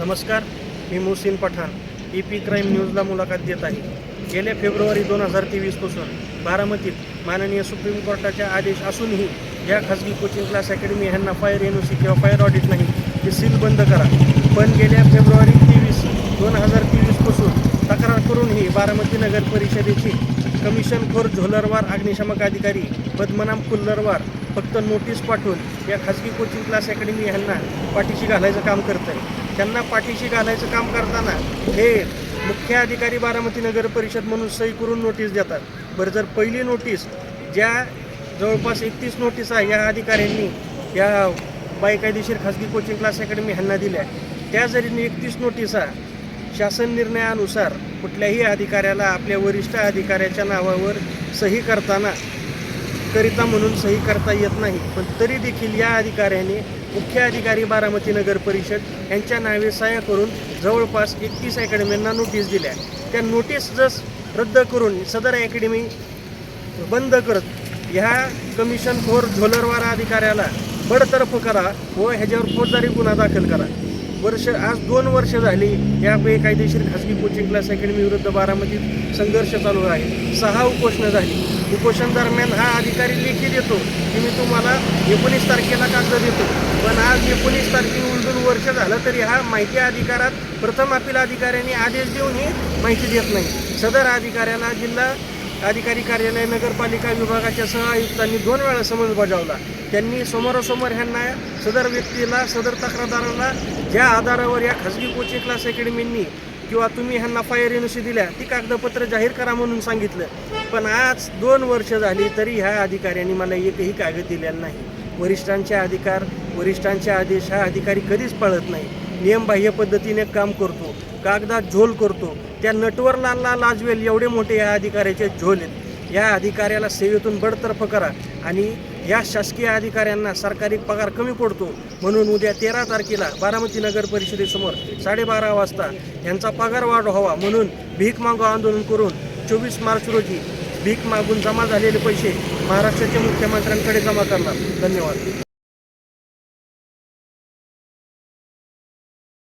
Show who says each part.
Speaker 1: नमस्कार मी Mohsin Pathan E P crime न्यूजला मुलाखत देत आहे. गेल्या फेब्रुवारी दोन हजार तेवीसपासून बारामतीत माननीय सुप्रीम कोर्टाच्या आदेश असूनही या खाजगी कोचिंग क्लास अकॅडमी ह्यांना फायर एन ओ सी किंवा फायर ऑडिट नाही ते सील बंद करा. पण गेल्या फेब्रुवारी तेवीस दोन हजार तेवीसपासून तक्रार करूनही बारामती नगर परिषदेची कमिशन खोर झोलरवार अग्निशामक अधिकारी पद्मनाम कुल्लरवार फक्त नोटीस पाठवून या खाजगी कोचिंग क्लास अकॅडमी ह्यांना पाठीशी घालायचं काम करत आहे त्यांना पाठीशी घालायचं काम करताना हे मुख्य अधिकारी बारामती नगर परिषद म्हणून सही करून नोटीस देतात. बरं जर पहिली नोटीस ज्या जवळपास एकतीस नोटीस आहे या अधिकाऱ्यांनी या बायकायदेशीर खाजगी कोचिंग क्लास अकॅडमी ह्यांना दिल्या त्या जरी एकतीस नोटिसा शासन निर्णयानुसार कुठल्याही अधिकाऱ्याला आपल्या वरिष्ठ अधिकाऱ्याच्या नावावर सही करताना करिता म्हणून सही करता येत नाही. पण तरी देखील या अधिकाऱ्याने मुख्य अधिकारी बारामती नगर परिषद यांच्या नावे सह्या करून जवळपास एकतीस अकॅडमींना नोटीस दिल्या. त्या नोटीस जस रद्द करून सदर अकॅडमी बंद करत ह्या कमिशन फोर झोलरवार अधिकाऱ्याला बडतर्फ करा व ह्याच्यावर फौजदारी गुन्हा दाखल करा. वर्ष आज दोन वर्ष झाली या बेकायदेशीर खाजगी कोचिंग क्लास अकॅडमी विरुद्ध बारामतीत संघर्ष चालू आहे. सहा उपोषणं झाली. उपोषण दरम्यान हा अधिकारी लेखी देतो की मी तुम्हाला एकोणीस तारखेला कागद देतो. पण आज एकोणीस तारखे उलटून वर्ष झालं तरी हा माहिती अधिकारात प्रथम अपील अधिकाऱ्यांनी आदेश देऊन ही माहिती देत नाही. सदर अधिकाऱ्याला जिल्हा अधिकारी कार्यालय नगरपालिका विभागाच्या सहआयुक्तांनी दोन वेळा समज बजावला. त्यांनी समोरासमोर ह्यांना सदर व्यक्तीला सदर तक्रारदाराला ज्या आधारावर या खाजगी कोचिंग क्लास अकॅडमींनी किंवा तुम्ही ह्यांना फायर एनओसी दिल्या ती कागदपत्र जाहीर करा म्हणून सांगितलं. पण आज दोन वर्ष झाली तरी ह्या अधिकाऱ्यांनी मला एकही कागद दिलेला नाही. वरिष्ठांचे अधिकार वरिष्ठांचे आदेश हा अधिकारी कधीच पाळत नाही. नियमबाह्य पद्धतीने काम करतो कागदात झोल करतो. त्या नटवरलाला लाजवेल एवढे मोठे या अधिकाऱ्याचे झोल आहेत. या अधिकाऱ्याला सेवेतून बडतर्फ करा आणि या शासकीय अधिकाऱ्यांना सरकारी पगार कमी पडतो म्हणून उद्या तेरा तारखेला बारामती नगर परिषदेसमोर साडेबारा वाजता यांचा पगार वाढ व्हावा म्हणून भीक मागो आंदोलन करून चोवीस मार्च रोजी भीक मागून जमा झालेले पैसे महाराष्ट्राच्या मुख्यमंत्र्यांकडे जमा करणार. धन्यवाद.